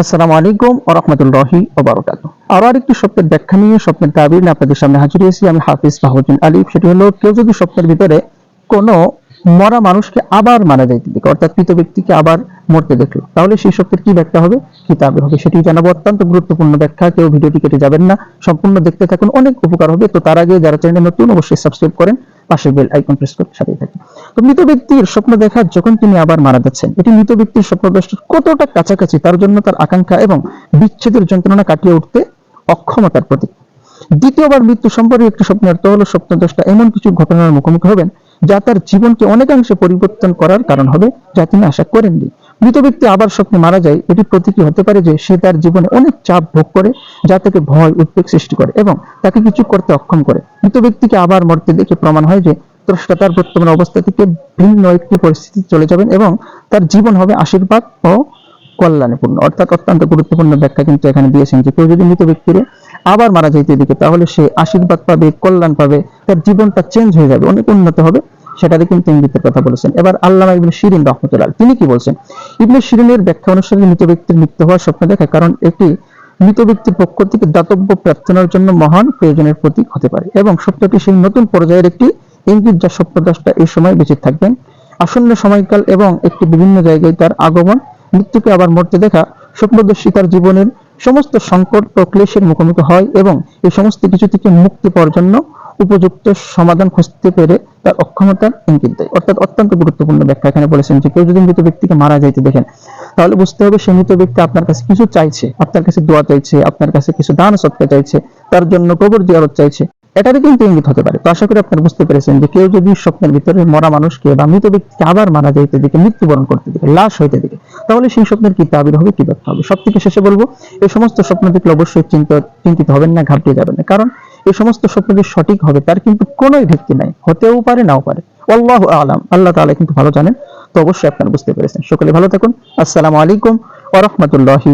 আসসালামু আলাইকুম ও রহমতুল্লাহি ওবরাকাত আরও আরেকটি স্বপ্নের ব্যাখ্যা নিয়ে, স্বপ্নের তাবির আপনাদের সামনে হাজির হয়েছি আমি হাফিজ বাহুদ্দিন আলিফ সেটি হলো, কেউ যদি স্বপ্নের ভিতরে কোনো মরা মানুষকে আবার মারা যাইতে দেখে, অর্থাৎ মৃত ব্যক্তিকে আবার মরতে দেখল, তাহলে সেই স্বপ্নের কি ব্যাখ্যা হবে? কি তাবির হবে? সেটি জানাব। অত্যন্ত গুরুত্বপূর্ণ ব্যাখ্যা, কেউ ভিডিওটি কেটে যাবেন না। সম্পূর্ণ দেখতে থাকুন, অনেক উপকার হবে। তো তার আগে যারা চ্যানেল নতুন, অবশ্যই সাবস্ক্রাইব করেন। পাশে বেল আইকন প্রেস করতে সাথেই থাকুন। তো মৃত ব্যক্তির স্বপ্ন দেখা যখন তিনি আবার মারা যাচ্ছেন, এটি মৃত ব্যক্তির স্বপ্নদ্রষ্টার কতটা কাছাকাছি, তার জন্য তার আকাঙ্ক্ষা এবং বিচ্ছেদের যন্ত্রণা কাটিয়ে উঠতে অক্ষমতার প্রতীক। দ্বিতীয়বার মৃত্যু সম্পর্কে একটি স্বপ্নের অর্থ হলো স্বপ্নদ্রষ্টা এমন কিছু ঘটনার মুখোমুখি হবেন যা তার জীবনকে অনেকাংশে পরিবর্তন করার কারণ হবে যা তিনি আশা করেননি। মৃত ব্যক্তি আবার স্বপ্নে মারা যায় এটি প্রতীকী হতে পারে যে সে তার জীবনে অনেক চাপ ভোগ করে যা তাকে ভয়, উদ্বেগ সৃষ্টি করে এবং তাকে কিছু করতে অক্ষম করে। মৃত ব্যক্তিকে আবার মরতে দেখে প্রমাণ হয় যে স্রষ্টা তার বর্তমান অবস্থা থেকে ভিন্ন একটি পরিস্থিতি চলে যাবেন এবং তার জীবন হবে আশীর্বাদ ও কল্যাণপূর্ণ। অর্থাৎ অত্যন্ত গুরুত্বপূর্ণ ব্যাখ্যা কিন্তু এখানে দিয়েছেন যে কেউ যদি মৃত ব্যক্তিরে আবার মারা যাইতে দিকে তাহলে সে আশীর্বাদ পাবে, কল্যাণ পাবে, তার জীবনটা চেঞ্জ হয়ে যাবে, অনেক উন্নত হবে সেটারে কিন্তু ইঙ্গিতের কথা বলেছেন। এবার আল্লামা ইবনে শিরিন রহমতুল্লাহ তিনি কি বলছেন? ইবনে শিরিনের ব্যাখ্যা অনুসারে মৃত ব্যক্তির মৃত্যু হওয়ার স্বপ্ন দেখা, কারণ এটি মৃত ব্যক্তির পক্ষ থেকে দাতব্য প্রার্থনার জন্য মহান প্রয়োজনের প্রতীক হতে পারে এবং স্বপ্নটি সেই নতুন পর্যায়ের একটি ইঙ্গিত যা স্বপ্নদ্রষ্টা এই সময় বেঁচে থাকবেন। আসন্ন সময়কাল এবং একটি বিভিন্ন জায়গায় তার আগমন, মৃত্যুকে আবার মরতে দেখা স্বপ্নদর্শী তার জীবনের সমস্ত সংকট ও ক্লেশের মুখোমুখি হয় এবং এই সমস্ত কিছু থেকে মুক্তি পাওয়ার জন্য উপযুক্ত সমাধান খুঁজতে পেরে তার অক্ষমতার ইঙ্গিত দেয়। অর্থাৎ অত্যন্ত গুরুত্বপূর্ণ ব্যাখ্যা এখানে বলেছেন যে কেউ যদি মৃত ব্যক্তিকে মারা যাইতে দেখেন, তাহলে বুঝতে হবে সে মৃত ব্যক্তি আপনার কাছে কিছু চাইছে, আপনার কাছে দোয়া চাইছে, আপনার কাছে কিছু দান সৎকা চাইছে, তার জন্য কবর জিয়ারত চাইছে। এটারই কিন্তু ইঙ্গিত হতে পারে। তো আশা করি আপনারা বুঝতে পেরেছেন যে কেউ যদি স্বপ্নের ভিতরে মরা মানুষকে বা মৃত ব্যক্তিকে আবার মারা যাইতে দিকে মৃত্যুবরণ করতে দিকে লাশ হইতে দিকে তাহলে সেই স্বপ্নের কি তাবির হবে, কি ব্যাখ্যা হবে? সব থেকে শেষে বলব, এই সমস্ত স্বপ্ন দেখলে অবশ্যই চিন্তা, চিন্তিত হবেন না ঘাবড়িয়ে যাবেন না। কারণ এই সমস্ত স্বপ্ন যে সঠিক হবে, তার কিন্তু কোনোই ভিত্তি নাই। হতেও পারে, নাও পারে। আল্লাহ আলাম। আল্লাহ তাআলা কিন্তু ভালো জানেন। তো অবশ্যই আপনারা বুঝতে পেরেছেন। সকলে ভালো থাকুন। আসসালামু আলাইকুম ওয়া রাহমাতুল্লাহি